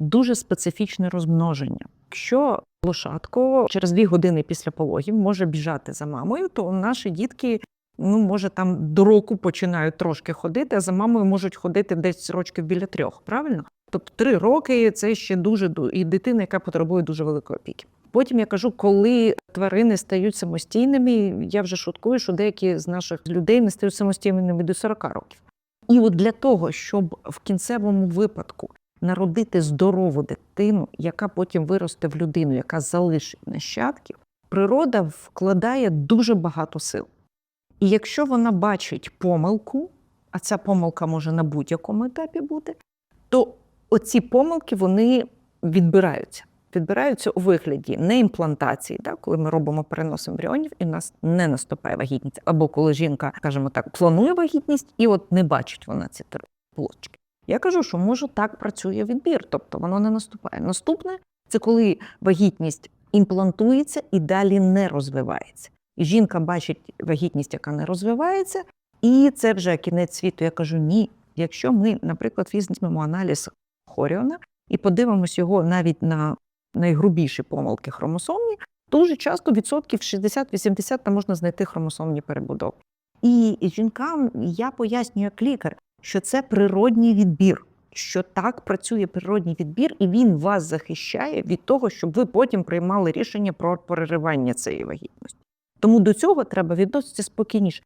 дуже специфічне розмноження. Якщо лошадко через дві години після пологів може біжати за мамою, то наші дітки. Ну, може, там до року починають трошки ходити, а за мамою можуть ходити десь рочків біля трьох, правильно? Тобто три роки це ще дуже і дитина, яка потребує дуже великої опіки. Потім я кажу, коли тварини стають самостійними, я вже шуткую, що деякі з наших людей не стають самостійними до 40 років. І от для того, щоб в кінцевому випадку народити здорову дитину, яка потім виросте в людину, яка залишить нащадків, природа вкладає дуже багато сил. І якщо вона бачить помилку, а ця помилка може на будь-якому етапі бути, то оці помилки вони відбираються. Відбираються у вигляді не імплантації, так, коли ми робимо перенос ембріонів, і в нас не наступає вагітність, або коли жінка, скажімо так, планує вагітність, і от не бачить вона ці три полочки. Я кажу, що може так працює відбір, тобто воно не наступає. Наступне це коли вагітність імплантується і далі не розвивається. І жінка бачить вагітність, яка не розвивається, і це вже кінець світу. Я кажу: ні. Якщо ми, наприклад, візьмемо аналіз Хоріона і подивимось його навіть на найгрубіші помилки хромосомні, дуже часто відсотків 60-80 там можна знайти хромосомні перебудови. І жінкам я пояснюю як лікар, що це природній відбір, що так працює природній відбір, і він вас захищає від того, щоб ви потім приймали рішення про переривання цієї вагітності. Тому до цього треба відноситися спокійніше.